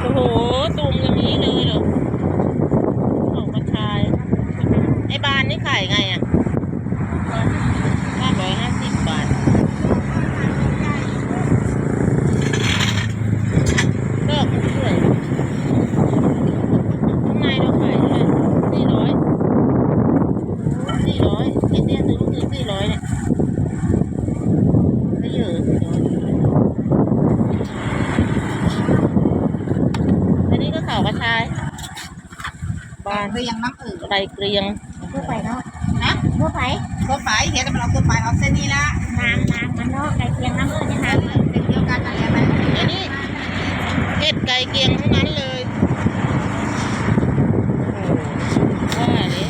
โอ้โหตุ่มอย่างนี้เลยเหรอของกระชาย ไอ้บานนี่ขายไงอะห้าร้อยห้าสิบบาทเลิกมันสวยข้างในเราขายเท่าไหร่สี่ร้อยสี่ร้อยไอ้เตี้ยซื้อคือสี่ร้อยเนี่ยไม่เยอะสี่ร้อยอั นนี้ก็ข่าวกระชายบานคือยังน้ำอื่นไรเกรียงทั่วไปเนาะนะทั่วไปตัวไฟเดี๋ยวจะมาเอาตัวไฟเอาเส้นนี้ละน้ำน้ำมันเนาะไก่เคียงน้ำเอิญเนี่ยเส้นะนเส้นเดียวกันนั่นแหละมันอันนี้เห็ดไก่เกรียงทั้งนั้นเลยโอ้ว่าเลย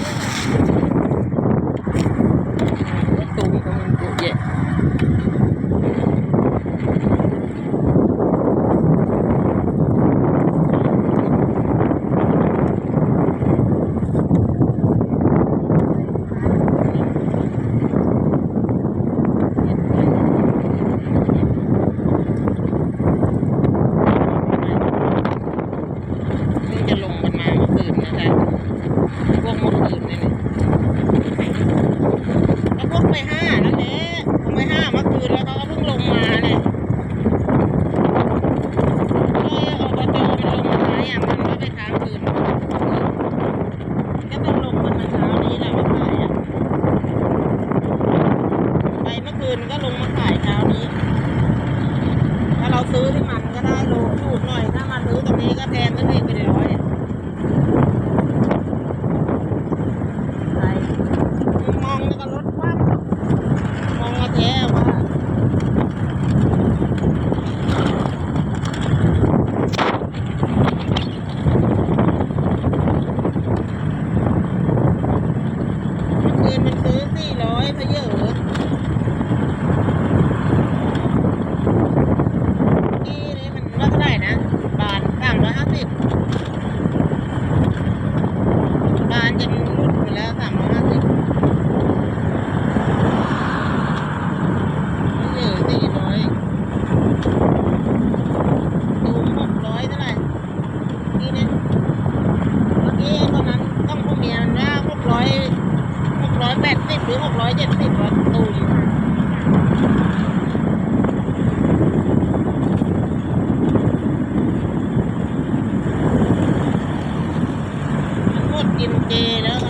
ตุ่มก็มันเยอะแยะนี่จะลงกันมาเมื่อคืนนะคะพวกเมื่อคืนนี่นี่แล้วพวกไปห้านั่นแหละพวกไปห้าเมื่อคืนแล้วเขาก็เพิ่งลงมาเนี่ยก็อบตมันลงมาอย่างมันก็ไปค้างคืนก็ต้องลงกันมาเช้านี้แหละมาขายอะไป เมื่อคืนก็ลงมาขายเช้านี้ ถ้าเราซื้อที่มันก็ได้โลถูกหน่อย ถ้ามาซื้อตรงนี้ก็แพงขึ้นอีก แปดสิบหรือหกร้อยเจ็ดสิบวันตูอยู่กินเจแล้ว